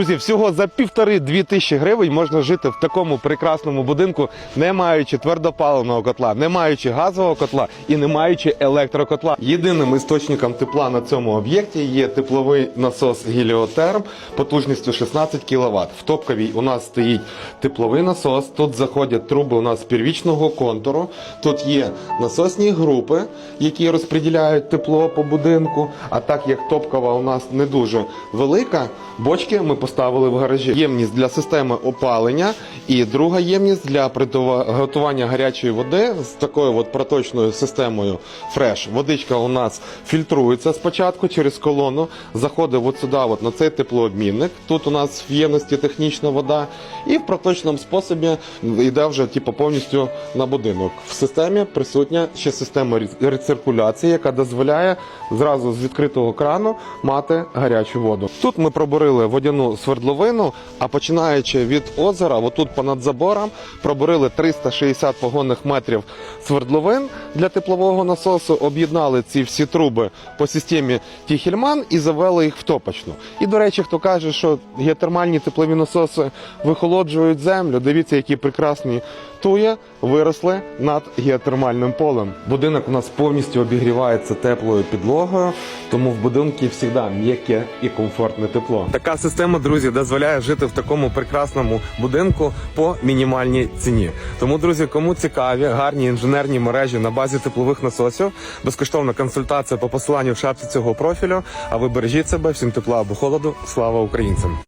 Друзі, всього за півтори-дві тисячі гривень можна жити в такому прекрасному будинку, не маючи твердопаливного котла, не маючи газового котла і не маючи електрокотла. Єдиним істочником тепла на цьому об'єкті є тепловий насос Геліотерм потужністю 16 кВт. В топковій у нас стоїть тепловий насос. Тут заходять труби у нас первічного контуру. Тут є насосні групи, які розподіляють тепло по будинку. А так як топкова у нас не дуже велика, бочки ми поставили в гаражі. Ємність для системи опалення і друга ємність для приготування гарячої води з такою от проточною системою фреш. Водичка у нас фільтрується спочатку через колону, заходить от сюди, от на цей теплообмінник. Тут у нас в ємності технічна вода, і в проточному способі йде вже типу, повністю на будинок. В системі присутня ще система рециркуляції, яка дозволяє зразу з відкритого крану мати гарячу воду. Тут ми пробурили водяну свердловину, а починаючи від озера, отут понад забором, пробурили 360 погонних метрів свердловин для теплового насосу, об'єднали ці всі труби по системі Тіхельман і завели їх в топочну. І до речі, хто каже, що геотермальні теплові насоси вихолоджують землю, дивіться, які прекрасні тує виросли над геотермальним полем. Будинок у нас повністю обігрівається теплою підлогою, тому в будинку завжди м'яке і комфортне тепло. Така система, друзі, дозволяє жити в такому прекрасному будинку по мінімальній ціні. Тому, друзі, кому цікаві гарні інженерні мережі на базі теплових насосів, безкоштовна консультація по посиланню в шапці цього профілю. А ви бережіть себе, всім тепла або холоду. Слава українцям!